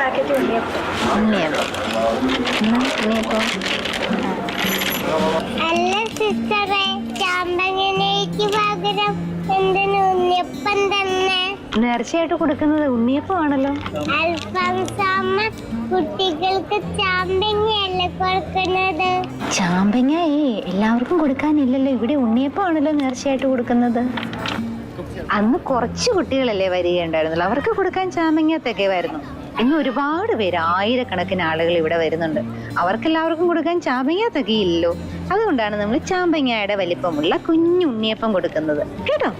Packet ഉണ്ണിയപ്പം. ഉണ്ണിയപ്പം. ഉണ്ണിയപ്പം. അല്ല സിസ്റ്ററെ ചാമ്പങ്ങനേക്ക് പകരം എന്തിനു ഉണ്ണിയപ്പം തന്നെ? നേർച്ചയായിട്ട് കൊടുക്കുന്നത് ഉണ്ണിയപ്പമാണല്ലോ. അൽഫോൻസാമ്മ കുട്ടികൾക്ക് ചാമ്പങ്ങയല്ലേ കൊടുക്കുന്നത്? ചാമ്പങ്ങ എല്ലാവർക്കും കൊടുക്കാനില്ലല്ലോ. ഇവിടെ ഉണ്ണിയപ്പം ആണല്ലോ നേർച്ചയായിട്ട് കൊടുക്കുന്നത്. അന്ന് കുറച്ച് കുട്ടികളല്ലേ വരികയുണ്ടായിരുന്നുള്ളൂ. അവർക്ക് കൊടുക്കാൻ ചാമ്പങ്ങ തികവായിരുന്നു ഇന്ന് ഒരുപാട് പേര് ആയിരക്കണക്കിന് ആളുകൾ ഇവിടെ വരുന്നുണ്ട്. അവർക്കെല്ലാവർക്കും കൊടുക്കാൻ ചാമ്പങ്ങ തികയില്ലല്ലോ. അതുകൊണ്ടാണ് നമ്മൾ ചാമ്പങ്ങയുടെ വലിപ്പമുള്ള കുഞ്ഞു ഉണ്ണിയപ്പം കൊടുക്കുന്നത്. കേട്ടോ?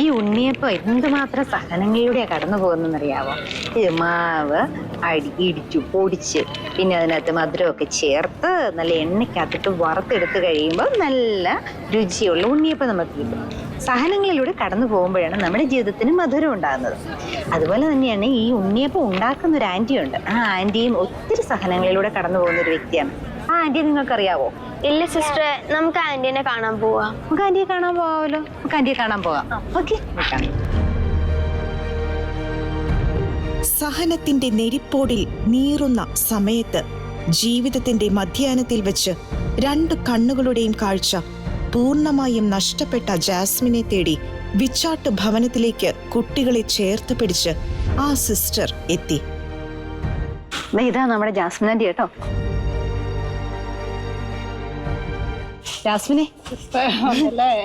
ഈ ഉണ്ണിയപ്പം എന്തുമാത്രം സഹനങ്ങളിലൂടെ കടന്നു പോകുന്നറിയാവോ ഈ മാവ് അടി ഇടിച്ചു പൊടിച്ച് പിന്നെ അതിനകത്ത് മധുരമൊക്കെ ചേർത്ത് നല്ല എണ്ണയ്ക്കകത്തിട്ട് വറുത്തെടുത്ത് കഴിയുമ്പോൾ നല്ല രുചിയുള്ള ഉണ്ണിയപ്പം നമുക്ക് കിട്ടും. സഹനങ്ങളിലൂടെ കടന്നു പോകുമ്പോഴാണ് നമ്മുടെ ജീവിതത്തിന് മധുരം ഉണ്ടാകുന്നത്. അതുപോലെ തന്നെയാണ് ഈ ഉണ്ണിയപ്പം ഉണ്ടാക്കുന്ന ഒരു ആന്റിയുണ്ട് ആ ആന്റിയും ഒത്തിരി സഹനങ്ങളിലൂടെ കടന്നു പോകുന്ന ഒരു വ്യക്തിയാണ്. ആ ആന്റിയെ നിങ്ങൾക്കറിയാവോ? ഇല്ല സിസ്റ്റർ നമുക്ക് ആന്റിനെ കാണാൻ പോവാം. നമുക്ക് ആന്റിയെ കാണാൻ പോവാമല്ലോ. നമുക്ക് ആന്റിയെ കാണാൻ പോവാം. ഓക്കെ സഹനത്തിന്റെ നെരിപ്പോടിൽ നീറുന്ന സമയത്ത് ജീവിതത്തിന്റെ മധ്യാനത്തിൽ വെച്ച് രണ്ട് കണ്ണുകളുടെയും കാഴ്ച പൂർണമായും നഷ്ടപ്പെട്ട ജാസ്മിനെ തേടി വിച്ചാട്ട് ഭവനത്തിലേക്ക് കുട്ടികളെ ചേർത്ത് പിടിച്ച് ആ സിസ്റ്റർ എത്തി. ഇതാ നമ്മുടെ ജാസ്മിൻ ആന്റി കേട്ടോ. ജാസ്മിനെ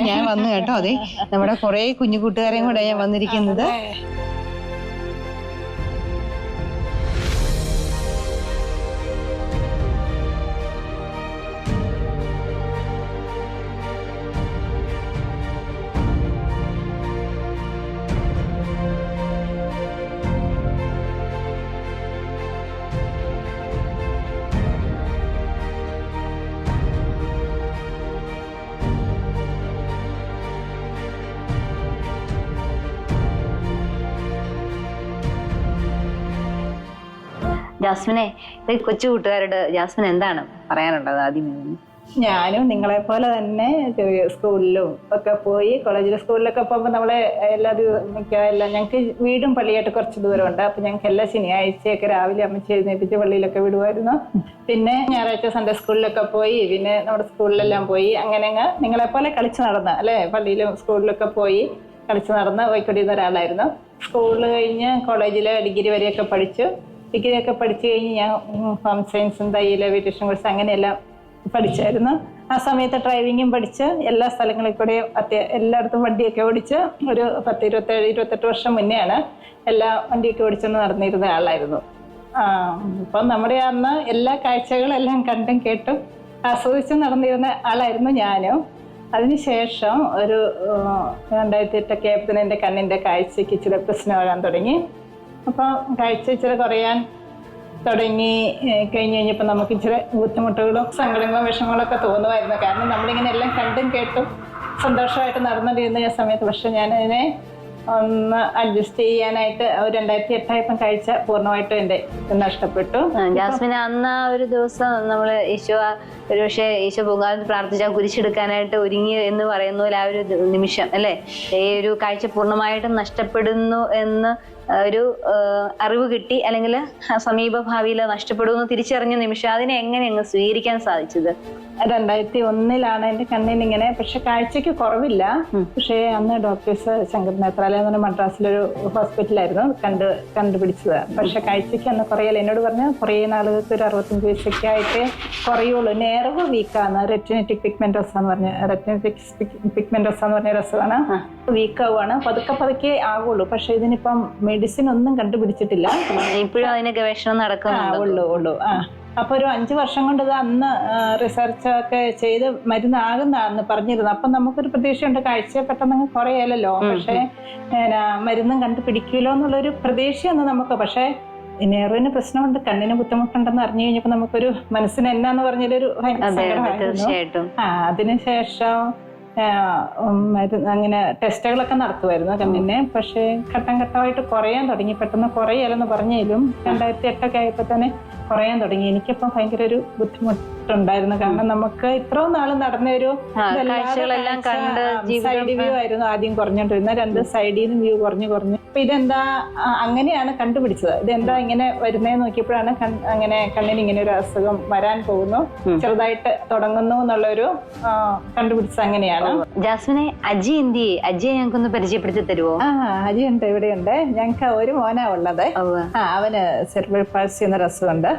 ഞാൻ വന്നു കേട്ടോ അതെ. നമ്മുടെ കുറെ കുഞ്ഞു കൂട്ടുകാരെയും കൂടെ ഞാൻ വന്നിരിക്കുന്നത്. ജാസ്മിനെ കൊച്ചു കൂട്ടുകാരോട് ജാസ്മിൻ എന്താണ് പറയാനുള്ളത് ആദ്യം? ഞാനും നിങ്ങളെ പോലെ തന്നെ സ്കൂളിലും ഒക്കെ പോയി കോളേജിലും സ്കൂളിലൊക്കെ പോകുമ്പോൾ നമ്മളെ എല്ലാ ദിവസം ഞങ്ങൾക്ക് വീടും പള്ളിയായിട്ട് കുറച്ച് ദൂരമുണ്ട്. അപ്പം ഞങ്ങൾക്ക് എല്ലാ ശനിയാഴ്ചയൊക്കെ രാവിലെ അമ്മച്ചി എഴുന്നേപ്പിച്ച് പള്ളിയിലൊക്കെ വിടുമായിരുന്നു പിന്നെ ഞായറാഴ്ച സൺഡേ സ്കൂളിലൊക്കെ പോയി പിന്നെ നമ്മുടെ സ്കൂളിലെല്ലാം പോയി. അങ്ങനെ അങ്ങ് നിങ്ങളെ പോലെ കളിച്ച് നടന്ന അല്ലേ? പള്ളിയിലും സ്കൂളിലൊക്കെ പോയി കളിച്ച് നടന്ന് പോയിക്കൊണ്ടിരുന്ന ഒരാളായിരുന്നു. സ്കൂൾ കഴിഞ്ഞ് കോളേജിൽ ഡിഗ്രി വരെയൊക്കെ പഠിച്ചു. ഡിഗ്രി ഒക്കെ പഠിച്ചു കഴിഞ്ഞ് ഞാൻ ഹോം സയൻസും തയ്യൽ ബ്യൂട്ടീഷ്യൻ കോഴ്സ് അങ്ങനെയെല്ലാം പഠിച്ചായിരുന്നു. ആ സമയത്ത് ഡ്രൈവിങ്ങും പഠിച്ച് എല്ലാ സ്ഥലങ്ങളിൽ കൂടെയും അത്യ എല്ലായിടത്തും വണ്ടിയൊക്കെ ഓടിച്ച് ഒരു പത്ത് ഇരുപത്തേഴ് ഇരുപത്തെട്ട് വർഷം മുന്നെയാണ് എല്ലാ വണ്ടിയൊക്കെ ഓടിച്ചൊന്ന് നടന്നിരുന്ന ആളായിരുന്നു. അപ്പം നമ്മുടെ അന്ന് എല്ലാ കാഴ്ചകളെല്ലാം കണ്ടും കേട്ടും ആസ്വദിച്ചും നടന്നിരുന്ന ആളായിരുന്നു ഞാനും. അതിനുശേഷം ഒരു രണ്ടായിരത്തി എട്ടൊക്കെ ആയപ്പോൾ എന്റെ കണ്ണിന്റെ കാഴ്ചയ്ക്ക് ഇച്ചിരി വരാൻ തുടങ്ങി. അപ്പം കാഴ്ച ഇച്ചിരി കുറയാൻ തുടങ്ങി കഴിഞ്ഞ് കഴിഞ്ഞപ്പോൾ നമുക്ക് ഇച്ചിരി ബുദ്ധിമുട്ടുകളും സങ്കടങ്ങളും വിഷമങ്ങളൊക്കെ തോന്നുമായിരുന്നു. കാരണം നമ്മളിങ്ങനെ എല്ലാം കണ്ടും കേട്ടും സന്തോഷമായിട്ട് നടന്നുകൊണ്ടിരുന്ന സമയത്ത് പക്ഷെ ഞാനതിനെ ഒന്ന് അഡ്ജസ്റ്റ് ചെയ്യാനായിട്ട് ഒരു രണ്ടായിരത്തി എട്ടായപ്പം കഴിച്ച പൂർണമായിട്ടും എന്റെ നഷ്ടപ്പെട്ടു. ജാസ്മിൻ അന്ന് ആ ഒരു ദിവസം നമ്മൾ ഈശോ ഒരു പക്ഷേ ഈശോ പൊങ്കാലത്ത് പ്രാർത്ഥിച്ചാൽ കുരിശെടുക്കാനായിട്ട് ഒരുങ്ങി എന്ന് പറയുന്ന പോലെ ആ ഒരു നിമിഷം അല്ലേ? ഈ ഒരു കാഴ്ച പൂർണമായിട്ടും നഷ്ടപ്പെടുന്നു എന്ന് ഒരു അറിവ് കിട്ടി അല്ലെങ്കിൽ സമീപഭാവിയിൽ നഷ്ടപ്പെടുമെന്ന് തിരിച്ചറിഞ്ഞ നിമിഷം അതിനെ എങ്ങനെ അങ്ങ് സ്വീകരിക്കാൻ സാധിച്ചത്? രണ്ടായിരത്തി ഒന്നിലാണ് എന്റെ കണ്ണിന് ഇങ്ങനെ പക്ഷെ കാഴ്ചക്ക് കുറവില്ല. പക്ഷേ അന്ന് ഡോക്ടേഴ്സ് ശങ്കർ നേത്രാലയം എന്ന് പറഞ്ഞ മദ്രാസിലൊരു ഹോസ്പിറ്റലായിരുന്നു കണ്ട് കണ്ടുപിടിച്ചത്. പക്ഷെ കാഴ്ചക്ക് അന്ന് കുറയല്ല. എന്നോട് പറഞ്ഞ കുറേ നാളുകൾക്ക് ഒരു അറുപത്തഞ്ച് വയസ്സൊക്കെ ആയിട്ട് കുറയുള്ളൂ. നേർവ് വീക്കാണ് റെറ്റിനറ്റിക് പിഗ്മെന്റോസ എന്ന് പറഞ്ഞ റെറ്റിനറ്റിക് പിഗ്മെന്റോസ എന്ന് പറഞ്ഞ രസമാണ് വീക്ക് വീക്കാവുകയാണ് പതുക്കെ പതുക്കെ ആവുള്ളൂ. പക്ഷെ ഇതിനിപ്പം മെഡിസിൻ ഒന്നും കണ്ടുപിടിച്ചിട്ടില്ല. ഇപ്പോഴും അതിന് ഗവേഷണം ഉള്ളൂ ഉള്ളൂ. ആ. അപ്പൊ ഒരു അഞ്ച് വർഷം കൊണ്ട് ഇത് അന്ന് റിസർച്ചൊക്കെ ചെയ്ത് മരുന്നാകുന്നതാന്ന് പറഞ്ഞിരുന്നു. അപ്പം നമുക്കൊരു പ്രതീക്ഷയുണ്ട് കാഴ്ച പെട്ടെന്ന് കുറയല്ലോ പക്ഷേ മരുന്നും കണ്ടുപിടിക്കുമല്ലോ എന്നുള്ളൊരു പ്രതീക്ഷയൊന്നും നമുക്ക്. പക്ഷേ നെഹ്റുവിന് പ്രശ്നമുണ്ട്. കണ്ണിന് ബുദ്ധിമുട്ടുണ്ടെന്ന് അറിഞ്ഞു കഴിഞ്ഞപ്പോൾ നമുക്കൊരു മനസ്സിന് എന്നാന്ന് പറഞ്ഞൊരു. തീർച്ചയായിട്ടും. ആ അതിനുശേഷം മരുന്ന് അങ്ങനെ ടെസ്റ്റുകളൊക്കെ നടത്തുമായിരുന്നു കണ്ണിനെ. പക്ഷേ ഘട്ടം ഘട്ടമായിട്ട് കുറയാൻ തുടങ്ങി. പെട്ടെന്ന് കുറയല്ലെന്ന് പറഞ്ഞാലും രണ്ടായിരത്തി എട്ടൊക്കെ ആയപ്പോൾ തന്നെ കുറയാൻ തുടങ്ങി. എനിക്കിപ്പം ഭയങ്കര ഒരു ബുദ്ധിമുട്ടുണ്ടായിരുന്നു. കാരണം നമുക്ക് ഇത്രയും നാൾ നടന്ന ഒരു സൈഡ് വ്യൂ ആയിരുന്നു ആദ്യം കുറഞ്ഞോണ്ടിരുന്നത്. രണ്ട് സൈഡിൽ നിന്ന് വ്യൂ കുറഞ്ഞു കുറഞ്ഞു. അപ്പൊ ഇതെന്താ അങ്ങനെയാണ് കണ്ടുപിടിച്ചത്. ഇതെന്താ ഇങ്ങനെ വരുന്നതെന്ന് നോക്കിയപ്പോഴാണ് അങ്ങനെ കണ്ണിന് ഇങ്ങനെ ഒരു അസുഖം വരാൻ പോകുന്നു. ചെറുതായിട്ട് തുടങ്ങുന്നു എന്നുള്ളൊരു കണ്ടുപിടിച്ചത് അങ്ങനെയാണ്. ജാസ്മിനെ അജി എന്തി അജിയെ ഞങ്ങൾക്കൊന്ന് പരിചയപ്പെടുത്തി തരുമോ ആ ഉണ്ട് ഇവിടെയുണ്ട്. ഞങ്ങൾക്ക് ഒരു മോനാ ഉള്ളത്. അവന് സെർബൽ പാൾസി എന്നൊരു അസുഖമുണ്ട്. ശരി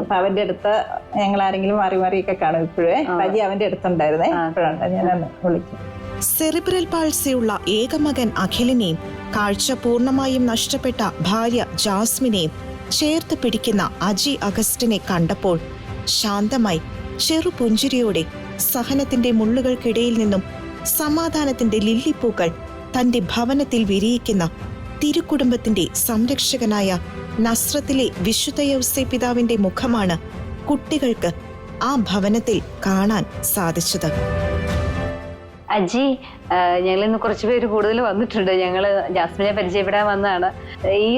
അപ്പൊ അവന്റെ അടുത്ത് ഞങ്ങൾ ആരെങ്കിലും മാറി മാറിയൊക്കെ കാണും ഇപ്പോഴേ. അജി അവന്റെ അടുത്തുണ്ടായിരുന്നേ. ഇപ്പോഴുണ്ട് ഞാൻ വിളിക്കും. സെറിബ്രൽ പാൾസിയുള്ള ഏകമകൻ അഖിലിനെയും കാഴ്ച പൂർണമായും നഷ്ടപ്പെട്ട ഭാര്യ ജാസ്മിനെയും ചേർത്ത് പിടിക്കുന്ന അജി അഗസ്റ്റിനെ കണ്ടപ്പോൾ ശാന്തമായി ചെറുപുഞ്ചിരിയോടെ സഹനത്തിന്റെ മുള്ളുകൾക്കിടയിൽ നിന്നും സമാധാനത്തിന്റെ ലില്ലിപ്പൂക്കൾ തന്റെ ഭവനത്തിൽ വിരിയിക്കുന്ന തിരുക്കുടുംബത്തിന്റെ സംരക്ഷകനായ നസ്രത്തിലെ വിശുദ്ധ യൗസെ പിതാവിന്റെ മുഖമാണ് കുട്ടികൾക്ക് ആ ഭവനത്തിൽ കാണാൻ സാധിച്ചത്. അജി ഞങ്ങൾ ഇന്ന് കുറച്ച് പേര് കൂടുതൽ വന്നിട്ടുണ്ട്. ഞങ്ങൾ ജാസ്മിനെ പരിചയപ്പെടാൻ വന്നതാണ്.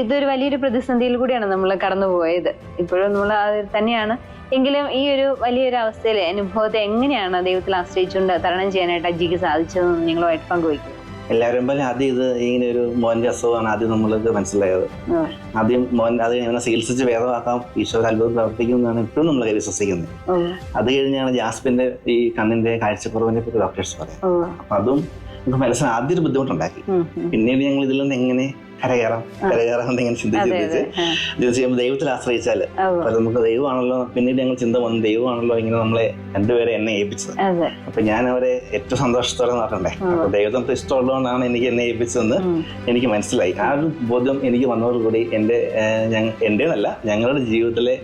ഇതൊരു വലിയൊരു പ്രതിസന്ധിയിൽ കൂടിയാണ് നമ്മൾ കടന്നു പോയത്. ഇപ്പോഴും നമ്മൾ തന്നെയാണ്. എങ്കിലും ഈ ഒരു വലിയൊരു അവസ്ഥയിൽ അനുഭവത്തെ എങ്ങനെയാണ് ദൈവത്തിൽ ആശ്രയിച്ചുകൊണ്ട് തരണം ചെയ്യാനായിട്ട് അജിക്ക് സാധിച്ചതെന്ന് നിങ്ങളുമായിട്ട് പങ്കുവയ്ക്കും. എല്ലാവരും പോലെ ആദ്യം ഇത് ഇങ്ങനെ ഒരു മോന്റെ അസുഖമാണ് ആദ്യം നമ്മൾക്ക് മനസ്സിലായത്. ആദ്യം മോൻ അത് ഇങ്ങനെ ചികിത്സിച്ച് ഭേദമാക്കാം ഈശ്വര അത്ഭുതം പ്രവർത്തിക്കുമെന്നാണ് ഇപ്പോഴും നമ്മൾ വിശ്വസിക്കുന്നത്. അത് കഴിഞ്ഞാണ് ജാസ്പിന്റെ ഈ കണ്ണിന്റെ കാഴ്ചക്കുറവിനെ പറ്റി ഡോക്ടേഴ്സ് പറയാം അപ്പൊ അതും നമുക്ക് മനസ്സിന് ആദ്യം ഒരു ബുദ്ധിമുട്ടുണ്ടാക്കി. പിന്നീട് ഞങ്ങൾ ഇതിൽ നിന്ന് എങ്ങനെ കരകയറാം. കരകയറാം എന്ന് ഇങ്ങനെ ചിന്തിച്ച് ചിന്തിച്ച് ജോലി ചെയ്യുമ്പോൾ ദൈവത്തിൽ ആശ്രയിച്ചാൽ അത്. നമുക്ക് ദൈവമാണല്ലോ പിന്നീട് ഞങ്ങൾ ചിന്ത വന്നു ദൈവമാണല്ലോ ഇങ്ങനെ നമ്മളെ രണ്ടുപേരെ എന്നെ ഏൽപ്പിച്ചത്. അപ്പൊ ഞാൻ അവരെ ഏറ്റവും സന്തോഷത്തോടെ നടണ്ടേ അപ്പൊ ദൈവത്തെ ഇഷ്ടമുള്ളതുകൊണ്ടാണ് എനിക്ക് എന്നെ ഏൽപ്പിച്ചതെന്ന് എനിക്ക് മനസ്സിലായി. ആ ഒരു ബോധ്യം എനിക്ക് വന്നതോടുകൂടി എന്റെ അല്ല ഞങ്ങളുടെ ജീവിതത്തിലെ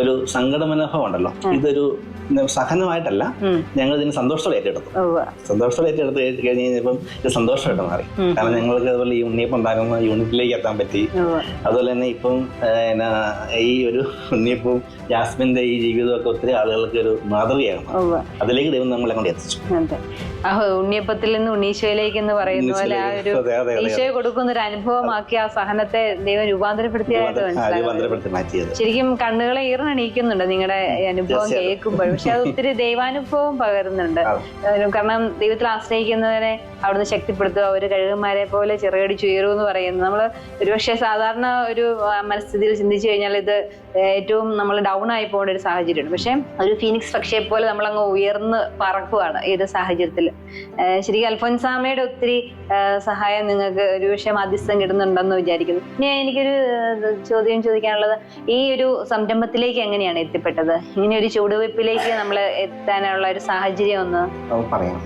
ഒരു സങ്കട മനോഭാവം ഉണ്ടല്ലോ. ഇതൊരു സഹനമായിട്ടല്ല. ഞങ്ങൾ ഇതിന് സന്തോഷത്തോടെ ഏറ്റെടുത്തു. സന്തോഷത്തോടെ ഏറ്റെടുത്ത് കഴിഞ്ഞ് കഴിഞ്ഞപ്പം ഇത് സന്തോഷമായിട്ട് മാറി. കാരണം ഞങ്ങൾക്ക് അതുപോലെ ഈ ഉണ്ണിയപ്പം ഉണ്ടാക്കുന്ന യൂണിറ്റിലേക്ക് എത്താൻ പറ്റി. അതുപോലെ തന്നെ ഇപ്പം എന്നാ, ഈ ഒരു ഉണ്ണിയപ്പവും ജാസ്മിന്റെ ഈ ജീവിതമൊക്കെ ഒത്തിരി ആളുകൾക്ക് ഒരു മാതൃകയാണ്. അതിലേക്ക് ദൈവം നമ്മളെ കൊണ്ട് എത്തിച്ചു. ഉണ്ണിയപ്പത്തിൽ നിന്ന് ഉണ്ണീശോയിലേക്ക് എന്ന് പറയുന്ന പോലെ ആ ഒരു. ഈശോയെ കൊടുക്കുന്ന ഒരു അനുഭവമാക്കി ആ സഹനത്തെ ദൈവം രൂപാന്തരപ്പെടുത്തിയതായിട്ട് ശരിക്കും കണ്ണുകളെ ഈറനണിയിക്കുന്നുണ്ട് നിങ്ങളുടെ അനുഭവം തീർച്ചയായും. പക്ഷെ അത് ഒത്തിരി ദൈവാനുഭവം പകരുന്നുണ്ട്. കാരണം ദൈവത്തിൽ ആശ്രയിക്കുന്നവരെ അവിടുന്ന് ശക്തിപ്പെടുത്തുക ഒരു കഴുകന്മാരെ പോലെ ചെറുകടി ഉയരൂ എന്ന് പറയുന്നത്. നമ്മൾ ഒരുപക്ഷെ സാധാരണ ഒരു മനസ്ഥിതിയിൽ ചിന്തിച്ചു കഴിഞ്ഞാൽ ഇത് ഏറ്റവും നമ്മൾ ഡൗൺ ആയി പോകേണ്ട ഒരു സാഹചര്യമാണ്. പക്ഷെ ഒരു ഫീനിക്സ് പക്ഷിയെ പോലെ നമ്മൾ അങ്ങ് ഉയർന്ന് പറക്കുവാണ് ഈ ഒരു സാഹചര്യത്തിൽ ശരി അൽഫോൻസാമയുടെ ഒത്തിരി സഹായം നിങ്ങൾക്ക് ഒരുപക്ഷെ മധ്യസ്ഥം കിട്ടുന്നുണ്ടെന്ന് വിചാരിക്കുന്നു. ഇനി എനിക്കൊരു ചോദ്യം ചോദിക്കാനുള്ളത് ഈ ഒരു സംരംഭത്തിലേക്ക് എങ്ങനെയാണ് എത്തിപ്പെട്ടത്? ഇങ്ങനെ ഒരു ചുവടുവയ്പ്പിലേക്ക് നമ്മൾ എത്താനുള്ള ഒരു സാഹചര്യം ഒന്ന് പറയാം.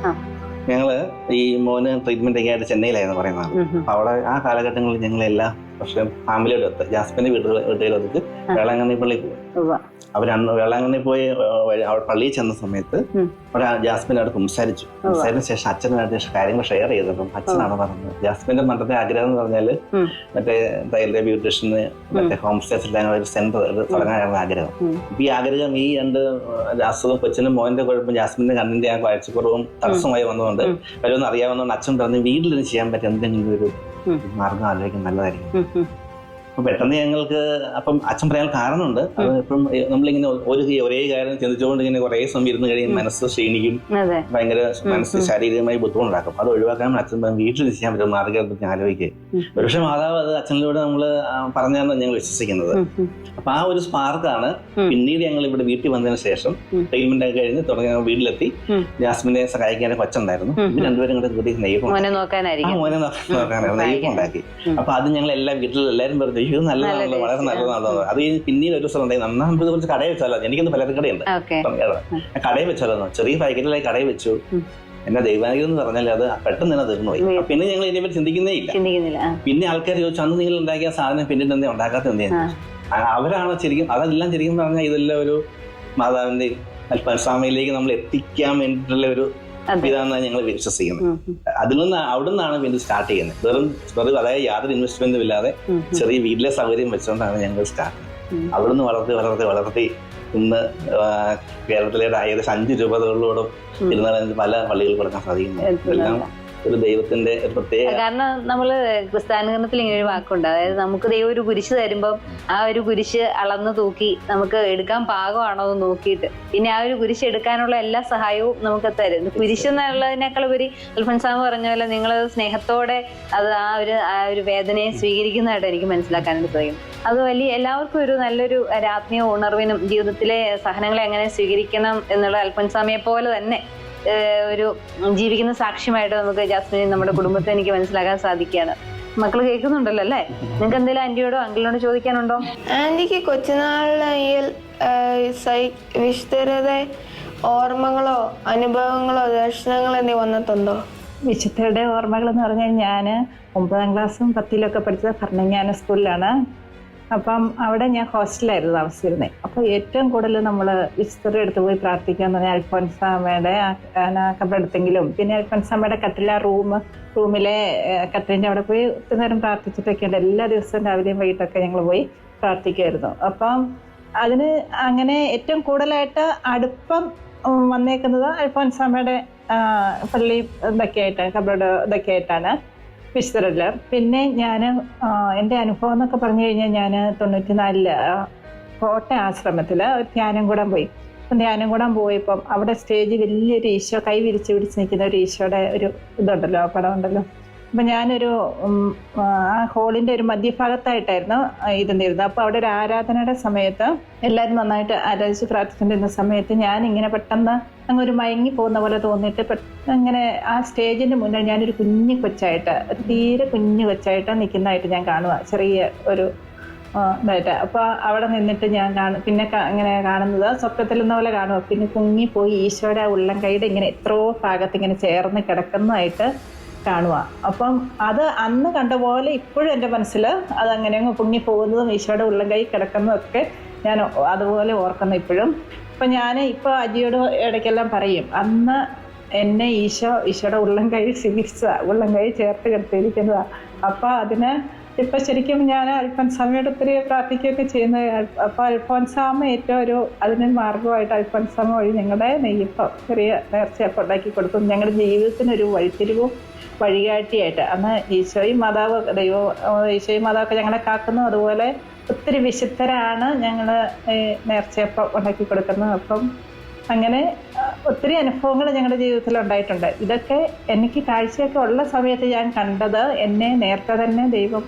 ഞങ്ങൾ ഈ മോന് ട്രീറ്റ്മെന്റ് ഒക്കെ ആയിട്ട് ചെന്നൈയിലായിരുന്നു പറയുന്നത്. അവിടെ ആ കാലഘട്ടങ്ങളിൽ ഞങ്ങൾ എല്ലാ വർഷവും ഫാമിലിയുടെ അടുത്ത് ജാസ്മിന്റെ വീട്ടിൽ വീട്ടിൽ വന്നിട്ട് വേളാങ്കണ്ണി പള്ളി പോയി. അവരന്ന് വേളാങ്കണ്ണി പോയി ആ, അവിടെ പള്ളിയിൽ ചെന്ന സമയത്ത്. അവിടെ ജാസ്മിൻ അവിടെ സംസാരിച്ചു. സംസാരിച്ച ശേഷം അച്ഛനായിട്ട് കാര്യങ്ങൾ ഷെയർ ചെയ്തപ്പം അച്ഛനാണ് പറഞ്ഞത്. ജാസ്മിന്റെ മണ്ടത്തെ ആഗ്രഹം എന്ന് പറഞ്ഞാൽ. മറ്റേ തൈല ബ്യൂട്ടീഷ്യന് മറ്റേ ഹോം സ്റ്റേസ് ഒരു സെന്റർ തുടങ്ങാനാണ് ആഗ്രഹം. ഈ ആഗ്രഹം ഈ രണ്ട് അസുഖം കൊച്ചിനും മോന്റെ കുഴപ്പം ജാസ്മിന്റെ കണ്ണിന്റെ ആ കാഴ്ചക്കുറവും തടസ്സമായി വന്നതുകൊണ്ട് അവരൊന്നും അറിയാവുന്നതുകൊണ്ട് അച്ഛൻ പറഞ്ഞു വീട്ടിലിരുന്ന് ചെയ്യാൻ പറ്റിയ എന്തെങ്കിലും ഒരു. മാർഗം ആലോചിക്കാൻ നല്ലതായിരിക്കും. അപ്പൊ പെട്ടെന്ന് ഞങ്ങൾക്ക് അപ്പം അച്ഛൻ പറയാൻ കാരണമുണ്ട്. അത് ഇപ്പം നമ്മളിങ്ങനെ ഒരു ഒരേ കാര്യം ചിന്തിച്ചുകൊണ്ട് ഇങ്ങനെ കുറേ സമയം ഇരുന്ന് കഴിയും. മനസ്സ് ക്ഷീണിക്കും. ഭയങ്കര മനസ്സ് ശാരീരികമായി ബുദ്ധിമുട്ടുണ്ടാക്കും. അത് ഒഴിവാക്കാൻ അച്ഛൻ വീട്ടിൽ ചെയ്യാൻ പറ്റും പറ്റി ആലോചിക്കുക പക്ഷെ മാതാവ് അത് അച്ഛനിലൂടെ നമ്മൾ പറഞ്ഞാണ് ഞങ്ങൾ വിശ്വസിക്കുന്നത്. അപ്പൊ ആ ഒരു സ്പാർക്കാണ് പിന്നീട് ഞങ്ങൾ ഇവിടെ വീട്ടിൽ വന്നതിന് ശേഷം. ട്രീറ്റ്മെന്റ് ഒക്കെ കഴിഞ്ഞ് തുടങ്ങി വീട്ടിലെത്തി. ജാസ്മിനെ സഹായിക്കാൻ കൊച്ചുണ്ടായിരുന്നു. രണ്ടുപേരും കൂടെ കൂടി നെയ്യപ്പം മോനെ നോക്കാനായിരുന്നു. നെയ്യപ്പം ഉണ്ടാക്കി. അപ്പൊ അത് ഞങ്ങൾ എല്ലാ വീട്ടിൽ എല്ലാവരും പറഞ്ഞു "അയ്യോ, ഇത് നല്ലതാണല്ലോ നല്ല വളരെ. നല്ലതാണല്ലോ അത് പിന്നീട് ഒരു സ്ഥലം ഉണ്ടായി. നന്നാകുമ്പോൾ കുറച്ച് കടയിൽ വെച്ചാലോ? എനിക്കൊന്ന് പലചരക്കടയുണ്ട് കടയുണ്ട്. കടയിൽ വെച്ചാലോ? ചെറിയ പാക്കറ്റിലായി കടയിൽ വെച്ചു. എന്നെ ദൈവാനുഗ്രഹം എന്ന് പറഞ്ഞാൽ അത് പെട്ടെന്ന് തന്നെ തീർന്നു പോയി. പിന്നെ ഞങ്ങൾ ഇതിനെപ്പറ്റി ചിന്തിക്കുന്നേ ഇല്ല. ചിന്തിക്കുന്നില്ല പിന്നെ ആൾക്കാർ ചോദിച്ചു അന്ന് നിങ്ങൾ ഉണ്ടാക്കിയ സാധനം പിന്നീട് എന്തേ ഉണ്ടാക്കാത്ത എന്തേ ആ. അവരാണ് ശരിക്കും അതെല്ലാം ശരിക്കും പറഞ്ഞാൽ ഇതെല്ലാം ഒരു മാതാവിന്റെ അല്പസ്വാമിയിലേക്ക് നമ്മൾ എത്തിക്കാൻ വേണ്ടിയിട്ടുള്ള ഒരു ഇതാണെന്നാണ് ഞങ്ങൾ വിശ്വസിക്കുന്നത്. അതിൽ നിന്ന് അവിടെ നിന്നാണ് വീണ്ടും സ്റ്റാർട്ട് ചെയ്യുന്നത്. വെറും വെറും അതായത് യാതൊരു ഇൻവെസ്റ്റ്മെന്റും ഇല്ലാതെ. ചെറിയ വീട്ടിലെ സൗകര്യം വെച്ചുകൊണ്ടാണ് ഞങ്ങൾ സ്റ്റാർട്ട് ചെയ്യുന്നത്. അവിടെ നിന്ന് വളർത്തി വളർത്തി വളർത്തി ഇന്ന് കേരളത്തിലേതായ കേരളത്തിലെ ഏകദേശം അഞ്ച് രൂപതകളിലൂടെ ഇരുന്നാലും പല പള്ളികൾ കൊടുക്കാൻ സാധിക്കുന്നു. എല്ലാം ഒരു ദൈവത്തിന്റെ പ്രത്യേക കാരണം നമ്മൾ ക്രിസ്ത്യാനികരണത്തിൽ ഇങ്ങനെ ഒരു വാക്കുണ്ട്. അതായത് നമുക്ക് ദൈവം ഒരു കുരിശ് തരുമ്പം ആ ഒരു കുരിശ് അളന്ന് തൂക്കി നമുക്ക് എടുക്കാൻ പാകമാണോ എന്ന് നോക്കിയിട്ട്. പിന്നെ ആ ഒരു കുരിശ് എടുക്കാനുള്ള എല്ലാ സഹായവും നമുക്ക് തരും. കുരിശ് എന്നുള്ളതിനേക്കാൾ ഉപരി അൽഫൻസാമ് പറഞ്ഞ പോലെ നിങ്ങൾ സ്നേഹത്തോടെ അത് ആ ഒരു ആ ഒരു വേദനയെ സ്വീകരിക്കുന്നതായിട്ട് എനിക്ക് മനസ്സിലാക്കാനായിട്ട് കഴിയും അത് വലിയ എല്ലാവർക്കും ഒരു നല്ലൊരു ആത്മീയ ഉണർവിനും ജീവിതത്തിലെ സഹനങ്ങളെ എങ്ങനെ സ്വീകരിക്കണം എന്നുള്ള അൽഫൻസാമയെ പോലെ തന്നെ ഒരു ജീവിക്കുന്ന സാക്ഷ്യമായിട്ട് നമുക്ക് ജാസ്മിനെ നമ്മുടെ കുടുംബത്തെ എനിക്ക് മനസ്സിലാക്കാൻ സാധിക്കുകയാണ്. മക്കൾ കേൾക്കുന്നുണ്ടല്ലോ അല്ലേ? നിങ്ങൾക്ക് എന്തെങ്കിലും ആന്റിയോടോ അങ്കിളിനോട് ചോദിക്കാനുണ്ടോ? ആന്റിക്ക് കൊച്ചുനാളിൽ വിശുദ്ധരുടെ ഓർമ്മകളോ അനുഭവങ്ങളോ ദർശനങ്ങളോ എന്തെങ്കിലും വന്നിട്ടുണ്ടോ? വിശുദ്ധരുടെ ഓർമ്മകൾ എന്ന് പറഞ്ഞാൽ ഞാൻ ഒമ്പതാം ക്ലാസ്സും പത്തിലൊക്കെ പഠിച്ചത് ഭരണജ്ഞാന സ്കൂളിലാണ്. അപ്പം അവിടെ ഞാൻ ഹോസ്റ്റലായിരുന്നു താമസിച്ചിരുന്നത് അപ്പോൾ ഏറ്റവും കൂടുതൽ നമ്മൾ വിശുദ്ധരുടെ എടുത്ത് പോയി പ്രാർത്ഥിക്കുക എന്ന് പറഞ്ഞാൽ അൽഫോൻസാമയുടെ കബറെടുത്തെങ്കിലും. പിന്നെ അൽഫോൻസാമയുടെ കട്ടില റൂം റൂമിലെ കട്ടിലിന്റെ അവിടെ പോയി ഒത്തിരി നേരം പ്രാർത്ഥിച്ചിട്ടൊക്കെ ഉണ്ട് എല്ലാ ദിവസവും രാവിലെയും വൈകിട്ടൊക്കെ ഞങ്ങൾ പോയി പ്രാർത്ഥിക്കുമായിരുന്നു അപ്പം അതിന് അങ്ങനെ ഏറ്റവും കൂടുതലായിട്ട് അടുപ്പം വന്നേക്കുന്നത് അൽഫോൻസാമയുടെ ആ, പള്ളി ഇതൊക്കെ ആയിട്ടാണ് കബറോട് ഇതൊക്കെ ആയിട്ടാണ് വിശുദ്ധരല്ല പിന്നെ ഞാൻ എന്റെ അനുഭവം എന്നൊക്കെ പറഞ്ഞു കഴിഞ്ഞാൽ ഞാൻ തൊണ്ണൂറ്റി നാലിൽ കോട്ടയം ആശ്രമത്തിൽ ധ്യാനം കൂടാൻ പോയി. അപ്പം ധ്യാനം പോയപ്പം അവിടെ സ്റ്റേജ് വലിയൊരു ഈശോ കൈ വിരിച്ച് പിടിച്ച് നിൽക്കുന്ന ഒരു ഈശോയുടെ ഒരു ഇതുണ്ടല്ലോ പടം ഉണ്ടല്ലോ. അപ്പം ഞാനൊരു ആ ഹോളിന്റെ ഒരു മധ്യഭാഗത്തായിട്ടായിരുന്നു ഇരുന്നിരുന്നത് അപ്പോൾ അവിടെ ഒരു ആരാധനയുടെ സമയത്ത് എല്ലാവരും നന്നായിട്ട് ആരാധിച്ച് പ്രാർത്ഥിച്ചിരുന്ന സമയത്ത് ഞാൻ ഇങ്ങനെ പെട്ടെന്ന് അങ്ങ് ഒരു മയങ്ങി പോകുന്ന പോലെ തോന്നിയിട്ട് ഇങ്ങനെ ആ സ്റ്റേജിന്റെ മുന്നിൽ ഞാനൊരു കുഞ്ഞു കൊച്ചായിട്ട് ഒരു തീരെ കുഞ്ഞു കൊച്ചായിട്ട് നിൽക്കുന്നതായിട്ട് ഞാൻ കാണുക ചെറിയ ഒരു ഇതായിട്ട്. അപ്പോൾ അവിടെ നിന്നിട്ട് ഞാൻ കാണും പിന്നെ അങ്ങനെ ഇങ്ങനെ കാണുന്നത് സ്വപ്നത്തിൽ എന്ന പോലെ കാണുക പിന്നെ കുങ്ങിപ്പോയി ഈശോയുടെ ആ ഉള്ളം കൈയുടെ ഇങ്ങനെ എത്രയോ ഭാഗത്ത് ഇങ്ങനെ ചേർന്ന് കിടക്കുന്നതായിട്ട് കാണുക. അപ്പം അത് അന്ന് കണ്ട പോലെ ഇപ്പോഴും എന്റെ മനസ്സിൽ അത് അങ്ങനെ അങ്ങ് പൊങ്ങി പോകുന്നതും ഈശോയുടെ ഉള്ളം കൈ കിടക്കുന്നതൊക്കെ ഞാൻ അതുപോലെ ഓർക്കുന്നു ഇപ്പോഴും. അപ്പം ഞാൻ ഇപ്പോൾ അജിയോട് ഇടയ്ക്കെല്ലാം പറയും അന്ന് എന്നെ ഈശോ ഈശോയുടെ ഉള്ളം കൈ സ്വീകരിച്ചതാ ഉള്ളം കൈ ചേർത്ത് കിടത്തിയിരിക്കുന്നതാ. അപ്പം അതിന് ഇപ്പം ശരിക്കും ഞാൻ അൽഫോൻസാമയോട് ഒത്തിരി പ്രാർത്ഥിക്കുകയൊക്കെ ചെയ്യുന്ന അപ്പോൾ അൽഫോൻസാമ ഏറ്റവും ഒരു അതിനൊരു മാർഗമായിട്ട് അൽഫോൻസാമ വഴി ഞങ്ങളുടെ നെയ്യപ്പം ചെറിയ നേർച്ചയൊക്കെ ഉണ്ടാക്കി കൊടുക്കും. ഞങ്ങളുടെ ജീവിതത്തിനൊരു വഴിത്തിരിവും വഴികാട്ടിയായിട്ട്. അന്ന് ഈശോയും മാതാവ് ദൈവം ഈശോയും മാതാവൊക്കെ ഞങ്ങളെ കാക്കുന്നു. അതുപോലെ ഒത്തിരി വിശുദ്ധരാണ് ഞങ്ങൾ നേർച്ചയപ്പം ഉണ്ടാക്കി കൊടുക്കുന്നത്. അപ്പം അങ്ങനെ ഒത്തിരി അനുഭവങ്ങൾ ഞങ്ങളുടെ ജീവിതത്തിൽ ഉണ്ടായിട്ടുണ്ട്. ഇതൊക്കെ എനിക്ക് കാഴ്ചയൊക്കെ ഉള്ള സമയത്ത് ഞാൻ കണ്ടത് എന്നെ നേരത്തെ തന്നെ ദൈവം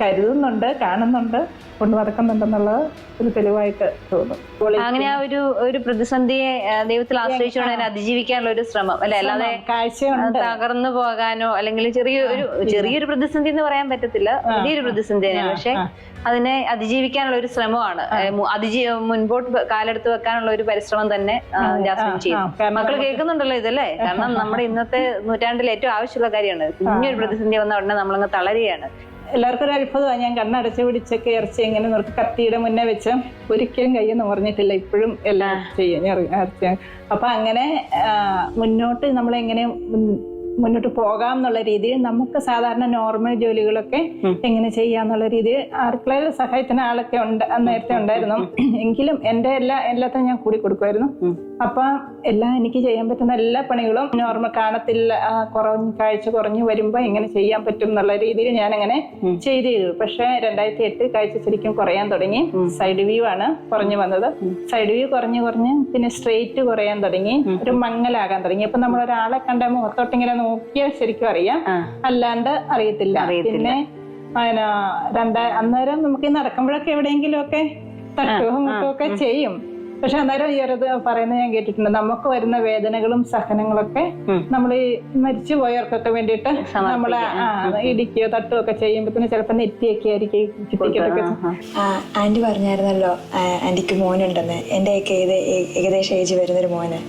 കരുതുന്നുണ്ട് കാണുന്നുണ്ട് കൊണ്ടു നടക്കുന്നുണ്ടെന്നുള്ളത് ഒരു തെളിവായിട്ട് തോന്നും. അങ്ങനെ ആ ഒരു ഒരു പ്രതിസന്ധിയെ ദൈവത്തിൽ ആശ്രയിച്ചുകൊണ്ട് അതിനെ അതിജീവിക്കാനുള്ള ഒരു ശ്രമം. അല്ലെ? അല്ലാതെ കാഴ്ചയുണ്ട്. തകർന്നു പോകാനോ അല്ലെങ്കിൽ ചെറിയ ഒരു ചെറിയൊരു പ്രതിസന്ധി എന്ന് പറയാൻ പറ്റത്തില്ല. വലിയൊരു പ്രതിസന്ധി തന്നെയാണ് പക്ഷെ അതിനെ അതിജീവിക്കാനുള്ള ഒരു ശ്രമമാണ്. അതിജീ മുൻപോട്ട് കാലെടുത്ത് വെക്കാനുള്ള ഒരു പരിശ്രമം തന്നെ ജാസ്മിൻ ചെയ്യും മക്കൾ കേൾക്കുന്നുണ്ടല്ലോ ഇതല്ലേ? കാരണം നമ്മുടെ ഇന്നത്തെ നൂറ്റാണ്ടിൽ ഏറ്റവും ആവശ്യമുള്ള കാര്യമാണ്. കുഞ്ഞൊരു പ്രതിസന്ധി വന്ന ഉടനെ നമ്മളങ്ങ് തളരുകയാണ്. എല്ലാവർക്കും ഒരു അത്ഭുതമാണ് ഞാൻ കണ്ണടച്ച് പിടിച്ചൊക്കെ ഇറച്ചി ഇങ്ങനെ നിർത്തി കത്തിയുടെ മുന്നേ വെച്ച് ഒരിക്കലും കയ്യൊന്നും പറഞ്ഞിട്ടില്ല ഇപ്പോഴും എല്ലാം ചെയ്യും. ഇറച്ചി അപ്പൊ അങ്ങനെ മുന്നോട്ട് നമ്മളെങ്ങനെ മുന്നോട്ട് പോകാം എന്നുള്ള രീതിയിൽ നമുക്ക് സാധാരണ നോർമൽ ജോലികളൊക്കെ എങ്ങനെ ചെയ്യാന്നുള്ള രീതിയിൽ അടുക്കളയിൽ സഹായത്തിന് ആളൊക്കെ ഉണ്ട് നേരത്തെ ഉണ്ടായിരുന്നു. എങ്കിലും എന്റെ എല്ലാ എല്ലാത്തിനും ഞാൻ കൂടി കൊടുക്കുമായിരുന്നു. അപ്പൊ എല്ലാം എനിക്ക് ചെയ്യാൻ പറ്റുന്ന എല്ലാ പണികളും നോർമൽ കാണത്തില്ല കുറഞ്ഞ് കാഴ്ച കുറഞ്ഞു വരുമ്പോൾ എങ്ങനെ ചെയ്യാൻ പറ്റും എന്നുള്ള രീതിയിൽ ഞാൻ അങ്ങനെ ചെയ്തു ചെയ്തു പക്ഷെ രണ്ടായിരത്തി എട്ട് കാഴ്ച ശരിക്കും കുറയാൻ തുടങ്ങി. സൈഡ് വ്യൂ ആണ് കുറഞ്ഞു വന്നത്. സൈഡ് വ്യൂ കുറഞ്ഞു കുറഞ്ഞ് പിന്നെ സ്ട്രെയിറ്റ് കുറയാൻ തുടങ്ങി. ഒരു മങ്ങലാകാൻ തുടങ്ങി. അപ്പൊ നമ്മൾ ഒരാളെ കണ്ട മുഖത്തോട്ട് ഇങ്ങനെ നോക്കിയാൽ ശരിക്കും അറിയാം. അല്ലാണ്ട് അറിയത്തില്ല. പിന്നെ രണ്ടാ അന്നേരം നമുക്ക് ഈ നടക്കുമ്പോഴൊക്കെ എവിടെയെങ്കിലും ഒക്കെ തട്ടുകയും മുട്ടുകയൊക്കെ ചെയ്യും. പക്ഷെ അന്നേരം ഈ ഒരു പറയുന്നത് ഞാൻ കേട്ടിട്ടുണ്ട്. നമുക്ക് വരുന്ന വേദനകളും സഹനങ്ങളൊക്കെ നമ്മൾ ഈ മരിച്ചു പോയവർക്കൊക്കെ വേണ്ടിയിട്ട് നമ്മൾ ഇടിക്കുകയോ തട്ടുകയോ ഒക്കെ ചെയ്യുമ്പോഴത്തേന് ചിലപ്പോൾ നെറ്റിയൊക്കെ ആയിരിക്കും ആന്റി പറഞ്ഞായിരുന്നല്ലോ ആന്റിക്ക് മോനുണ്ടെന്ന്. എന്റെ ഏകദേശം ഏജ് വരുന്നൊരു മോന്.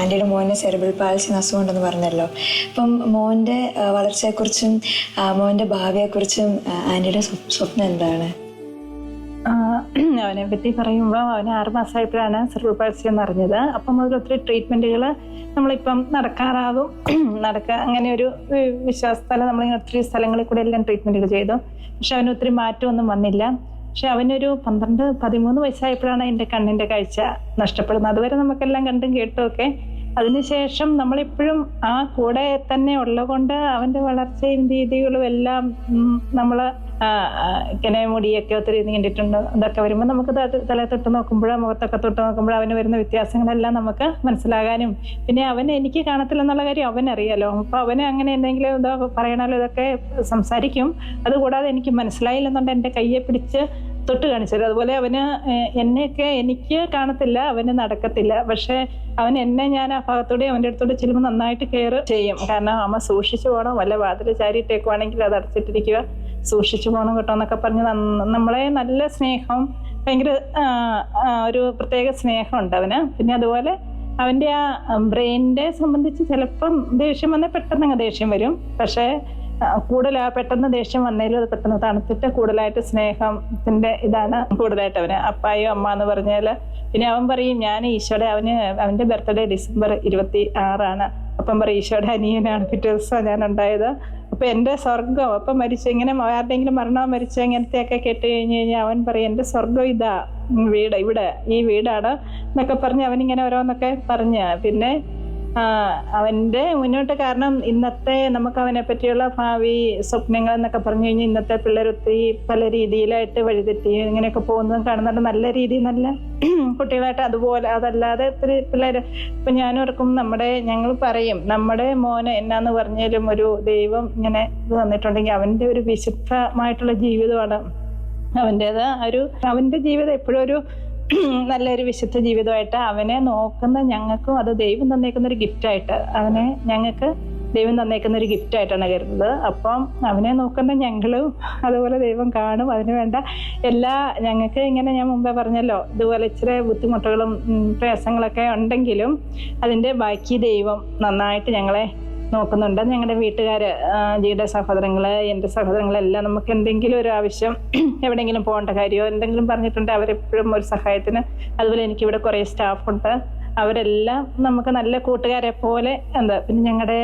ആന്റിയുടെ മോന്റെ സെറിബിൾ പാൽസിന് അസുഖമുണ്ടെന്ന് പറഞ്ഞല്ലോ. അപ്പം മോന്റെ വളർച്ചയെക്കുറിച്ചും മോന്റെ ഭാവിയെക്കുറിച്ചും ആന്റിയുടെ സ്വപ്നം എന്താണ്? അവനെ പറ്റി പറയുമ്പോൾ അവന് ആറ് മാസമായപ്പോഴാണ് സെറിബിൾ പാൽസി എന്ന് അറിഞ്ഞത്. അപ്പം മുതൽ ഒത്തിരി ട്രീറ്റ്മെന്റുകൾ നമ്മളിപ്പം നടക്കാറാകും. നടക്കുക അങ്ങനെ ഒരു വിശ്വാസത്താൽ നമ്മളിങ്ങനെ ഒത്തിരി സ്ഥലങ്ങളിൽ കൂടെ എല്ലാം ട്രീറ്റ്മെന്റുകൾ ചെയ്തു. പക്ഷെ അവന് ഒത്തിരി മാറ്റമൊന്നും വന്നില്ല. പക്ഷെ അവനൊരു പന്ത്രണ്ട് പതിമൂന്ന് വയസ്സായപ്പോഴാണ് എന്റെ കണ്ണിന്റെ കാഴ്ച നഷ്ടപ്പെടുന്നത്. അതുവരെ നമുക്കെല്ലാം കണ്ടും കേട്ടും ഒക്കെ. അതിനുശേഷം നമ്മളെപ്പോഴും ആ കൂടെ തന്നെ ഉള്ളതുകൊണ്ട് അവന്റെ വളർച്ചയും രീതികളും എല്ലാം നമ്മൾ ഇങ്ങനെ മുടിയൊക്കെ ഒത്തിരി നീണ്ടിട്ടുണ്ട്. അതൊക്കെ വരുമ്പോൾ നമുക്ക് തല തൊട്ട് നോക്കുമ്പോഴോ മുഖത്തൊക്കെ തൊട്ട് നോക്കുമ്പോഴോ അവന് വരുന്ന വ്യത്യാസങ്ങളെല്ലാം നമുക്ക് മനസ്സിലാകാനും. പിന്നെ അവൻ എനിക്ക് കാണത്തില്ലെന്നുള്ള കാര്യം അവൻ അറിയാലോ അപ്പൊ അവന് അങ്ങനെ എന്തെങ്കിലും ഇതോ പറയണല്ലോ ഇതൊക്കെ സംസാരിക്കും. അതുകൂടാതെ എനിക്ക് മനസ്സിലായില്ലെന്നുണ്ട് എന്റെ കയ്യെ പിടിച്ച് തൊട്ട് കാണിച്ചത് അതുപോലെ അവന് എന്നെയൊക്കെ എനിക്ക് കാണത്തില്ല അവന് നടക്കത്തില്ല. പക്ഷെ അവൻ എന്നെ ഞാൻ ആ ഭാഗത്തോടെ അവന്റെ അടുത്തോടെ ചെല്ലുമ്പോൾ നന്നായിട്ട് കെയർ ചെയ്യും. കാരണം അമ്മ സൂക്ഷിച്ചു പോകണം. വല്ല വാതിൽ ചാരിയിട്ടേക്കുവാണെങ്കിൽ അത് അടച്ചിട്ടിരിക്കുക. സൂക്ഷിച്ചു പോകണം കേട്ടോ എന്നൊക്കെ പറഞ്ഞ് നമ്മളെ നല്ല സ്നേഹം ഭയങ്കര ഒരു പ്രത്യേക സ്നേഹമുണ്ട് അവന്. പിന്നെ അതുപോലെ അവന്റെ ആ ബ്രെയിനിനെ സംബന്ധിച്ച് ചിലപ്പം ദേഷ്യം വന്നാൽ പെട്ടെന്ന് അങ്ങ് ദേഷ്യം വരും. പക്ഷേ കൂടുതൽ പെട്ടെന്ന് ദേഷ്യം വന്നതിലും അത് പെട്ടെന്ന് തണുത്തിട്ട് കൂടുതലായിട്ട് സ്നേഹത്തിന്റെ ഇതാണ് കൂടുതലായിട്ട് അവന്. അപ്പായോ അമ്മ എന്ന് പറഞ്ഞാൽ പിന്നെ അവൻ പറയും ഞാൻ ഈശോയുടെ അവന് അവന്റെ ബർത്ത്ഡേ ഡിസംബർ ഇരുപത്തി ആറാണ്. അപ്പം പറയും ഈശോയുടെ അനിയനാണ്. പിറ്റേ ദിവസം ഞാൻ ഉണ്ടായത്. അപ്പൊ എന്റെ സ്വർഗം അപ്പം മരിച്ചു ഇങ്ങനെ ആരുടെങ്കിലും മരണം മരിച്ചോ ഇങ്ങനത്തെയൊക്കെ കേട്ട് കഴിഞ്ഞു കഴിഞ്ഞാൽ അവൻ പറയും എന്റെ സ്വർഗം ഇതാ വീട് ഇവിടെ ഈ വീടാണ് എന്നൊക്കെ പറഞ്ഞ് അവനിങ്ങനെ ഓരോന്നൊക്കെ പറഞ്ഞ. പിന്നെ അവന്റെ മുന്നോട്ട് കാരണം ഇന്നത്തെ നമുക്ക് അവനെ പറ്റിയുള്ള ഭാവി സ്വപ്നങ്ങൾ എന്നൊക്കെ പറഞ്ഞു കഴിഞ്ഞാൽ ഇന്നത്തെ പിള്ളേർ ഒത്തിരി പല രീതിയിലായിട്ട് വഴിതെറ്റി ഇങ്ങനെയൊക്കെ പോകുന്നതും കാണുന്നുണ്ട്. നല്ല രീതി നല്ല കുട്ടികളായിട്ട് അതുപോലെ അതല്ലാതെ ഒത്തിരി പിള്ളേർ. ഇപ്പൊ ഞാനോർക്കും നമ്മുടെ ഞങ്ങൾ പറയും നമ്മുടെ മോന് എന്നാന്ന് പറഞ്ഞാലും ഒരു ദൈവം ഇങ്ങനെ ഇത് തന്നിട്ടുണ്ടെങ്കിൽ അവന്റെ ഒരു വിശുദ്ധമായിട്ടുള്ള ജീവിതമാണ് അവന്റെത് ഒരു അവന്റെ ജീവിതം എപ്പോഴും ഒരു നല്ലൊരു വിശുദ്ധ ജീവിതമായിട്ട് അവനെ നോക്കുന്ന ഞങ്ങൾക്കും അത് ദൈവം തന്നേക്കുന്ന ഒരു ഗിഫ്റ്റായിട്ട് അവനെ ഞങ്ങൾക്ക് ദൈവം തന്നേക്കുന്ന ഒരു ഗിഫ്റ്റ് ആയിട്ടാണ് കരുതുന്നത്. അപ്പം അവനെ നോക്കുന്ന ഞങ്ങളും അതുപോലെ ദൈവം കാണും. അതിന് വേണ്ട എല്ലാ ഞങ്ങൾക്ക് ഇങ്ങനെ ഞാൻ മുമ്പേ പറഞ്ഞല്ലോ ഇതുപോലെ ഇച്ചിരി ബുദ്ധിമുട്ടുകളും പ്രയാസങ്ങളൊക്കെ ഉണ്ടെങ്കിലും അതിന്റെ ബാക്കി ദൈവം നന്നായിട്ട് ഞങ്ങളെ നോക്കുന്നുണ്ട്. ഞങ്ങളുടെ വീട്ടുകാർ ജിയുടെ സഹോദരങ്ങൾ എന്റെ സഹോദരങ്ങളെല്ലാം നമുക്ക് എന്തെങ്കിലും ഒരു ആവശ്യം എവിടെയെങ്കിലും പോകേണ്ട കാര്യമോ എന്തെങ്കിലും പറഞ്ഞിട്ടുണ്ട് അവരെപ്പോഴും ഒരു സഹായത്തിന്. അതുപോലെ എനിക്കിവിടെ കുറേ സ്റ്റാഫുണ്ട് അവരെല്ലാം നമുക്ക് നല്ല കൂട്ടുകാരെ പോലെ എന്താ പിന്നെ ഞങ്ങളുടെ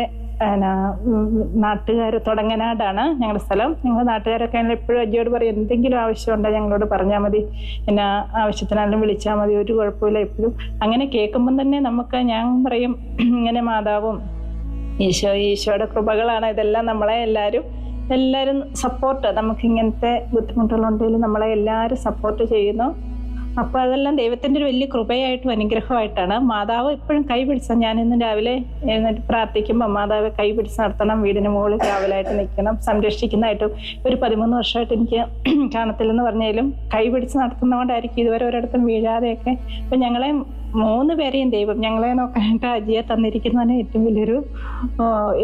നാട്ടുകാർ തുടങ്ങനാടാണ് ഞങ്ങളുടെ സ്ഥലം. ഞങ്ങളുടെ നാട്ടുകാരൊക്കെ എപ്പോഴും അജിയോട് പറയും എന്തെങ്കിലും ആവശ്യം ഉണ്ടോ ഞങ്ങളോട് പറഞ്ഞാൽ മതി. എന്നാ ആവശ്യത്തിനാണെങ്കിലും വിളിച്ചാൽ മതി. ഒരു കുഴപ്പമില്ല എപ്പോഴും. അങ്ങനെ കേൾക്കുമ്പം തന്നെ നമുക്ക് ഞാൻ പറയും ഇങ്ങനെ മാതാവും ഈശോ ഈശോയുടെ കൃപകളാണ് ഇതെല്ലാം നമ്മളെ എല്ലാവരും എല്ലാവരും സപ്പോർട്ട് നമുക്ക് ഇങ്ങനത്തെ ബുദ്ധിമുട്ടുകളുണ്ടെങ്കിലും നമ്മളെ എല്ലാവരും സപ്പോർട്ട് ചെയ്യുന്നു. അപ്പോൾ അതെല്ലാം ദൈവത്തിന്റെ ഒരു വലിയ കൃപയായിട്ടും അനുഗ്രഹമായിട്ടാണ്. മാതാവ് ഇപ്പോഴും കൈ പിടിച്ച ഞാൻ ഇന്ന് രാവിലെ എഴുന്നേറ്റ് പ്രാർത്ഥിക്കുമ്പോൾ മാതാവ് കൈ പിടിച്ച് നടത്തണം. വീടിന് മുകളിൽ കാവലായിട്ട് നിൽക്കണം. സംരക്ഷിക്കുന്നതായിട്ടും ഒരു പതിമൂന്ന് വർഷമായിട്ട് എനിക്ക് കാണത്തില്ലെന്ന് പറഞ്ഞാലും കൈ പിടിച്ച് നടത്തുന്നതുകൊണ്ടായിരിക്കും ഇതുവരെ ഒരിടത്തും വീഴാതെയൊക്കെ. അപ്പം ഞങ്ങളെ മൂന്ന് പേരെയും ദൈവം ഞങ്ങളെ നോക്കാനായിട്ട് അജിയെ തന്നിരിക്കുന്നതാണ് ഏറ്റവും വലിയൊരു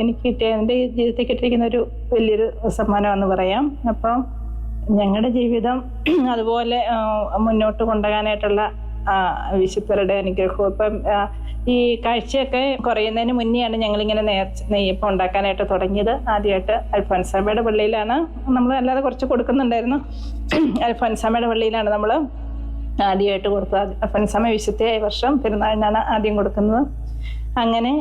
എനിക്ക് കിട്ടിയ എന്റെ ജീവിതത്തിൽ കിട്ടിയിരിക്കുന്ന ഒരു വലിയൊരു സമ്മാനമെന്ന് പറയാം. അപ്പം ഞങ്ങളുടെ ജീവിതം അതുപോലെ മുന്നോട്ട് കൊണ്ടുപോകാനായിട്ടുള്ള വിശുദ്ധരുടെ അനുഗ്രഹവും. ഇപ്പം ഈ കാഴ്ചയൊക്കെ കുറയുന്നതിന് മുന്നെയാണ് ഞങ്ങളിങ്ങനെ നേർച്ച നെയ്യപ്പം ഉണ്ടാക്കാനായിട്ട് തുടങ്ങിയത്. ആദ്യമായിട്ട് അൽഫോൻസാമയുടെ പള്ളിയിലാണ് നമ്മൾ അല്ലാതെ കുറച്ച് കൊടുക്കുന്നുണ്ടായിരുന്നു. അൽഫോൻസാമയുടെ പള്ളിയിലാണ് നമ്മൾ ആദ്യമായിട്ട് കൊടുത്തത് അൽഫോൻസാമ ഈ വർഷം പെരുന്നാളിനാണ് ആദ്യം കൊടുക്കുന്നത്. അങ്ങനെ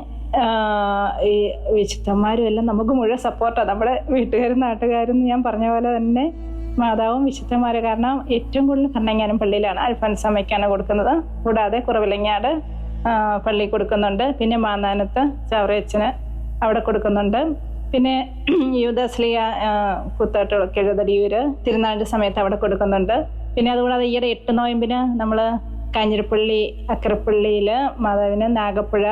ഈ വിശുദ്ധന്മാരും എല്ലാം നമുക്ക് മുഴുവൻ സപ്പോർട്ടാണ് നമ്മുടെ വീട്ടുകാരും നാട്ടുകാരും ഞാൻ പറഞ്ഞ പോലെ തന്നെ മാതാവും വിശുദ്ധന്മാരെ. കാരണം ഏറ്റവും കൂടുതൽ കണ്ണങ്ങാനം പള്ളിയിലാണ് അൽഫൻസമ്മയ്ക്കാണ് കൊടുക്കുന്നത്. കൂടാതെ കുറവിലങ്ങാട് പള്ളി കൊടുക്കുന്നുണ്ട്. പിന്നെ മാന്നാനത്ത് ചവറയച്ചന് അവിടെ കൊടുക്കുന്നുണ്ട്. പിന്നെ യൂദാസ്ലിയ കുത്താട്ട് കിഴതടിയൂര് തിരുനാളിന്റെ സമയത്ത് അവിടെ കൊടുക്കുന്നുണ്ട്. പിന്നെ അതുകൂടാതെ ഈയിടെ എട്ട് നോയമ്പിന് നമ്മൾ കാഞ്ഞിരപ്പള്ളി അക്കരപ്പള്ളിയിൽ മാതാവിന് നാഗപ്പുഴ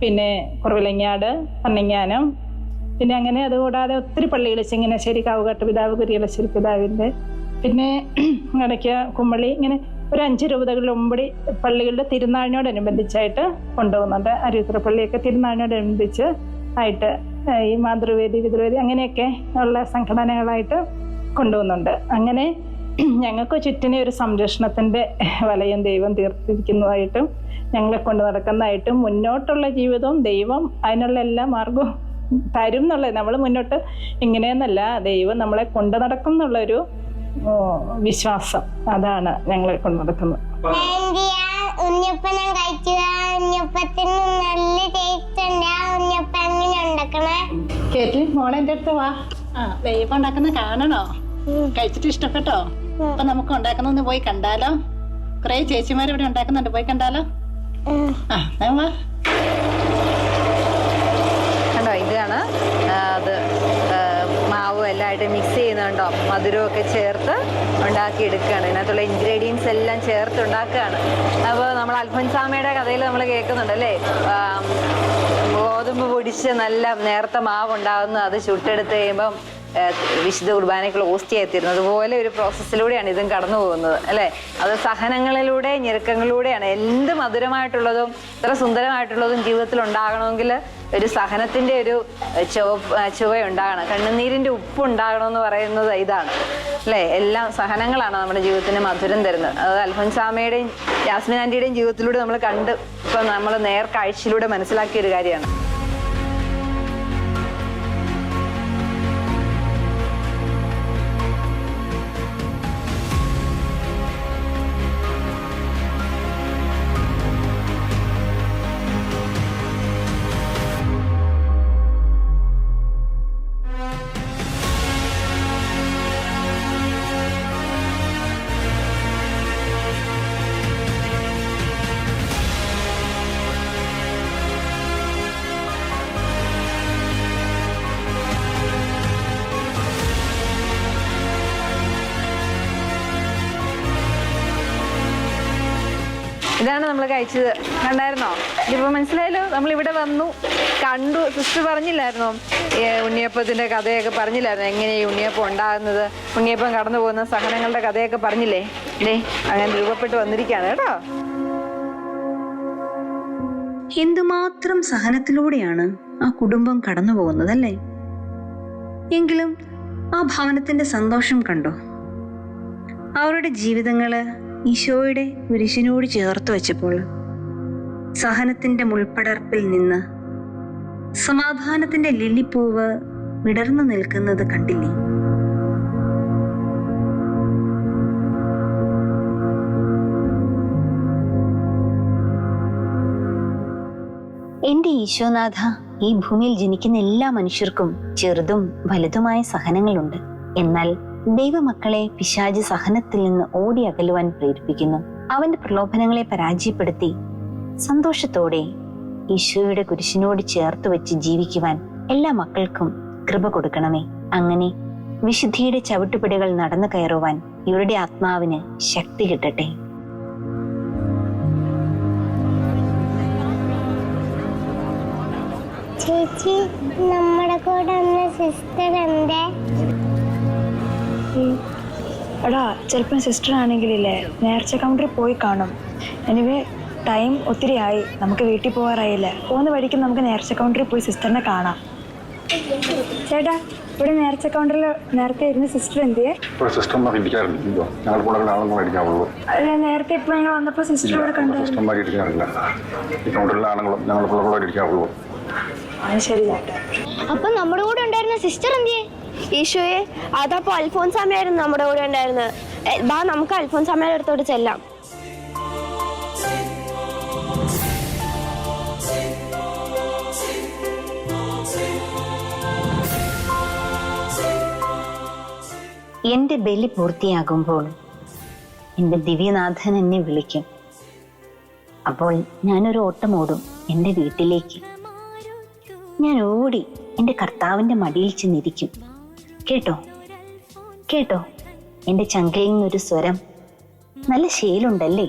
പിന്നെ കുറവിലങ്ങാട് പന്നിങ്ങാനം പിന്നെ അങ്ങനെ അതുകൂടാതെ ഒത്തിരി പള്ളികൾ ചെങ്ങനാശ്ശേരി കാവുകാട്ട് പിതാവ് കുരിയലശ്ശേരി പിതാവിന്റെ പിന്നെ ഇടയ്ക്ക് കുമ്മളി ഇങ്ങനെ ഒരു അഞ്ച് രൂപതകളിൽ ഒമ്പടി പള്ളികളുടെ തിരുനാളിനോടനുബന്ധിച്ചായിട്ട് കൊണ്ടുപോകുന്നുണ്ട്. അരിയുത്ര പള്ളിയൊക്കെ തിരുനാളിനോടനുബന്ധിച്ച് ആയിട്ട് ഈ മാതൃവേദി പിതൃവേദി അങ്ങനെയൊക്കെ ഉള്ള സംഘടനകളായിട്ട് കൊണ്ടുപോകുന്നുണ്ട്. അങ്ങനെ ഞങ്ങൾക്ക് ചുറ്റിനെ ഒരു സംരക്ഷണത്തിന്റെ വലയം ദൈവം തീർത്തിരിക്കുന്നതായിട്ടും ഞങ്ങളെ കൊണ്ട് നടക്കുന്നതായിട്ടും മുന്നോട്ടുള്ള ജീവിതവും ദൈവം അതിനുള്ള എല്ലാ മാർഗവും തരും എന്നുള്ളത്. നമ്മൾ മുന്നോട്ട് ഇങ്ങനെയെന്നല്ല ദൈവം നമ്മളെ കൊണ്ടു നടക്കും എന്നുള്ളൊരു വിശ്വാസം അതാണ് ഞങ്ങളെ കൊണ്ട് നടക്കുന്നത്. ആന്റി ആ ഉണ്ണിയപ്പം ഞാൻ കഴിച്ചു ആ ഉണ്ണിയപ്പത്തിന് നല്ല ടേസ്റ്റ് ഉണ്ട്. ആ ഉണ്ണിയപ്പം എങ്ങനെ ഉണ്ടാക്കണേ? കേട്ടിൽ മോളെ എന്റെ അടുത്ത് വാ. ആ ദൈവം ഉണ്ടാക്കുന്ന കാണണോ? കഴിച്ചിട്ട് ഇഷ്ടപ്പെട്ടോ? അപ്പൊ നമുക്ക് ഉണ്ടാക്കുന്ന പോയി കണ്ടാലോ? കുറെ ചേച്ചിമാർ ഇവിടെ ഉണ്ടാക്കുന്നുണ്ട്. പോയി കണ്ടാലോ? ആ വാ. കണ്ടോ ഇതാണ് അത് മാവും എല്ലാം ആയിട്ട് മിക്സ് ചെയ്യുന്നുണ്ടോ? മധുരമൊക്കെ ചേർത്ത് ഉണ്ടാക്കിയെടുക്കുകയാണ്. ഇതിനകത്തുള്ള ഇൻഗ്രീഡിയൻസ് എല്ലാം ചേർത്ത് ഉണ്ടാക്കുകയാണ്. അപ്പോൾ നമ്മൾ അൽഫൻസാമയുടെ കഥയിൽ നമ്മൾ കേൾക്കുന്നുണ്ട് അല്ലേ? ഗോതമ്പ് പൊടിച്ച് നല്ല നേർത്ത മാവ് ഉണ്ടാകുന്നു അത് ചുട്ടെടുത്ത് കഴിയുമ്പം വിശുദ്ധ കുർബാനയ്ക്ക് ഓസ്റ്റി എത്തിയിരുന്നത്. അതുപോലെ ഒരു പ്രോസസ്സിലൂടെയാണ് ഇതും കടന്നു പോകുന്നത് അല്ലേ? അത് സഹനങ്ങളിലൂടെ ഞെരുക്കങ്ങളിലൂടെയാണ് എന്ത് മധുരമായിട്ടുള്ളതും ഇത്ര സുന്ദരമായിട്ടുള്ളതും ജീവിതത്തിൽ ഉണ്ടാകണമെങ്കിൽ ഒരു സഹനത്തിന്റെ ഒരു ചുവ ഉണ്ടാകണം കണ്ണുനീരിന്റെ ഉപ്പ് ഉണ്ടാകണം എന്ന് പറയുന്നത് ഇതാണ് അല്ലേ? എല്ലാം സഹനങ്ങളാണ് നമ്മുടെ ജീവിതത്തിന് മധുരം തരുന്നത്. അത് അൽഫൻസാമയുടെയും ജാസ്മിൻ ആന്റിയുടെയും ജീവിതത്തിലൂടെ നമ്മൾ കണ്ട് ഇപ്പം നമ്മൾ നേർക്കാഴ്ചയിലൂടെ മനസ്സിലാക്കിയ ഒരു കാര്യമാണ്. ഇതാണ് നമ്മൾ കഴിച്ചത്. കണ്ടായിരുന്നോ? ഇപ്പൊ മനസ്സിലായല്ലോ നമ്മൾ ഇവിടെ വന്നു കണ്ടു. സിസ്റ്റർ പറഞ്ഞില്ലായിരുന്നോ? ഉണ്ണിയപ്പത്തിന്റെ കഥയൊക്കെ പറഞ്ഞില്ലായിരുന്നു? എങ്ങനെ ഈ ഉണ്ണിയപ്പം ഉണ്ടാകുന്നത്? ഉണ്ണിയപ്പം കടന്നു പോകുന്ന സഹനങ്ങളുടെ കഥയൊക്കെ പറഞ്ഞില്ലേ? ദേ അങ്ങനെ രൂപപ്പെട്ട് വന്നിരിക്കുകയാണ് കേട്ടോ. എന്തുമാത്രം സഹനത്തിലൂടെയാണ് ആ കുടുംബം കടന്നു പോകുന്നത് അല്ലേ എങ്കിലും ആ ഭവനത്തിന്റെ സന്തോഷം കണ്ടോ? അവരുടെ ജീവിതങ്ങൾ ഈശോയുടെ കുരിശിനോട് ചേർത്ത് വെച്ചപ്പോൾ സഹനത്തിന്റെ മുൾപ്പടർപ്പിൽ നിന്ന് സമാധാനത്തിന്റെ ലില്ലിപ്പൂവ് വിടർന്നു നിൽക്കുന്നത് കണ്ടില്ലേ? എന്റെ ഈശോനാഥ ഈ ഭൂമിയിൽ ജനിക്കുന്ന എല്ലാ മനുഷ്യർക്കും ചെറുതും വലുതുമായ സഹനങ്ങളുണ്ട്. എന്നാൽ ദൈവമക്കളെ പിശാജ് സഹനത്തിൽ നിന്ന് ഓടി അകലുവാൻ പ്രേരിപ്പിക്കുന്നു. അവന്റെ പ്രലോഭനങ്ങളെ പരാജയപ്പെടുത്തി സന്തോഷത്തോടെ ഈശോയുടെ കുരിശിനോട് ചേർത്ത് വെച്ച് ജീവിക്കുവാൻ എല്ലാ മക്കൾക്കും കൃപ കൊടുക്കണമേ. അങ്ങനെ വിശുദ്ധിയുടെ ചവിട്ടുപിടികൾ നടന്നു കയറുവാൻ ഇവരുടെ ആത്മാവിന് ശക്തി കിട്ടട്ടെ. ചേച്ചി നമ്മുടെ കൂടെ സിസ്റ്റർ എന്തേ? എടാ ചിലപ്പം സിസ്റ്റർ ആണെങ്കിലില്ലേ നേർച്ച കൗണ്ടറിൽ പോയി കാണും. എനിവേ ടൈം ഒത്തിരി ആയി. നമുക്ക് വീട്ടിൽ പോകാറായില്ലേ പോകുന്ന വഴിക്ക് നമുക്ക് നേർച്ച കൗണ്ടറിൽ പോയി സിസ്റ്ററിനെ കാണാം. ചേട്ടാ ഇവിടെ നേർച്ച കൗണ്ടറിൽ നേരത്തെ ഇരുന്ന സിസ്റ്റർ എന്തിയെ? സിസ്റ്റർമാർ ഇരിക്കാറില്ല ഞങ്ങൾ കൂടുതൽ അല്ല, നേരത്തെ ഇപ്പോൾ ഞങ്ങൾ വന്നപ്പോൾ സിസ്റ്റർ ഇവിടെ കണ്ടു സിസ്റ്റർമാർ ഇരിക്കാറില്ല. ഈ കൗണ്ടറിലെ ആണുങ്ങളും ഞങ്ങൾ പിള്ളേരോട് ഇരിക്കാറുള്ളൂ അത് ശരി ചേട്ടാ. അപ്പൊ നമ്മുടെ കൂടെ ഉണ്ടായിരുന്ന സിസ്റ്റർ എന്തിയെ? ഈശോയെ അതപ്പോ അൽഫോൻസാമയായിരുന്നു നമ്മുടെ കൂടെ ഉണ്ടായിരുന്നത്. ബാ നമുക്ക് അൽഫോൻസാമയുടെ അടുത്തോട്ട് ചെല്ലാം. എന്റെ ബലി പൂർത്തിയാകുമ്പോൾ എന്റെ ദിവ്യനാഥൻ എന്നെ വിളിക്കും. അപ്പോൾ ഞാനൊരു ഓട്ടം ഓടും എന്റെ വീട്ടിലേക്ക്. ഞാൻ ഓടി എന്റെ കർത്താവിന്റെ മടിയിൽ ചെന്നിരിക്കും. കേട്ടോ കേട്ടോ. എന്റെ ചങ്കയിൽ നിന്നൊരു സ്വരം. നല്ല ശീലുണ്ടല്ലേ